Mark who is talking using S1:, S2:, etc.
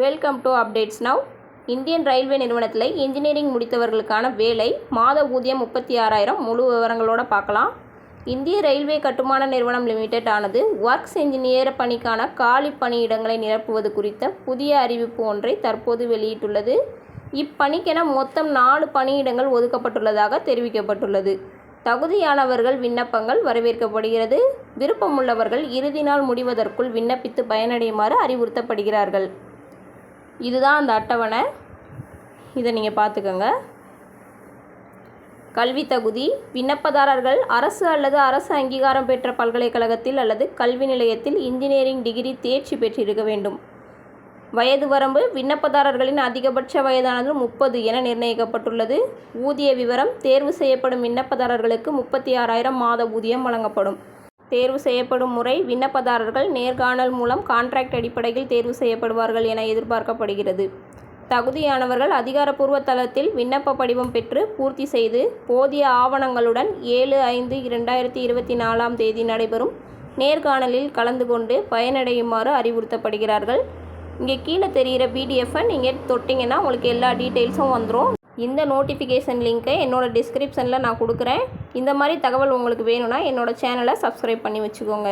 S1: Welcome to updates now Indian railway நிறுவனத்தில் engineering முடித்தவர்களுக்கான வேலை மாத ஊதியம் முப்பத்தி ஆறாயிரம் முழு விவரங்களோட பார்க்கலாம். இந்திய ரயில்வே கட்டுமான நிறுவனம் லிமிடெட் ஆனது ஒர்க்ஸ் இன்ஜினியர் பணிக்கான காலி பணியிடங்களை நிரப்புவது குறித்த புதிய அறிவிப்பு ஒன்றை தற்போது வெளியிட்டுள்ளது. இப்பணிக்கென மொத்தம் நாலு பணியிடங்கள் ஒதுக்கப்பட்டுள்ளதாக தெரிவிக்கப்பட்டுள்ளது. தகுதியானவர்கள் விண்ணப்பங்கள் வரவேற்கப்படுகிறது. விருப்பமுள்ளவர்கள் இறுதி நாள் முடிவதற்குள் விண்ணப்பித்து பயனடையுமாறு அறிவுறுத்தப்படுகிறார்கள். இதுதான் அந்த அட்டவணை. இதை நீங்கள் பார்த்துக்கோங்க. கல்வி தகுதி விண்ணப்பதாரர்கள் அரசு அல்லது அரசு அங்கீகாரம் பெற்ற பல்கலைக்கழகத்தில் அல்லது கல்வி நிலையத்தில் இன்ஜினியரிங் டிகிரி தேர்ச்சி பெற்றிருக்க வேண்டும். வயது வரம்பு விண்ணப்பதாரர்களின் அதிகபட்ச வயதானது முப்பது என நிர்ணயிக்கப்பட்டுள்ளது. ஊதிய விவரம் தேர்வு செய்யப்படும் விண்ணப்பதாரர்களுக்கு முப்பத்தி ஆறாயிரம் மாத ஊதியம் வழங்கப்படும். தேர்வு செய்யப்படும் முறை விண்ணப்பதாரர்கள் நேர்காணல் மூலம் கான்ட்ராக்ட் அடிப்படையில் தேர்வு செய்யப்படுவார்கள் என எதிர்பார்க்கப்படுகிறது. தகுதியானவர்கள் அதிகாரப்பூர்வ தளத்தில் விண்ணப்ப படிவம் பெற்று பூர்த்தி செய்து போதிய ஆவணங்களுடன் ஏழு ஐந்து இரண்டாயிரத்தி இருபத்தி நாலாம் தேதி நடைபெறும். நேர்காணலில் கலந்து கொண்டு பயனடையுமாறு அறிவுறுத்தப்படுகிறார்கள். இங்கே கீழே தெரிகிற பிடிஎஃப்பை நீங்கள் தொட்டிங்கன்னா உங்களுக்கு எல்லா டீட்டெயில்ஸும் வந்துடும் இந்த நோட்டிஃபிகேஷன் லிங்க்கை என்னோட டிஸ்கிரிப்ஷனில் நான் கொடுக்குறேன். இந்த மாதிரி தகவல் உங்களுக்கு வேணும்னா என்னோட சேனலை சப்ஸ்கிரைப் பண்ணி வச்சுக்கோங்க.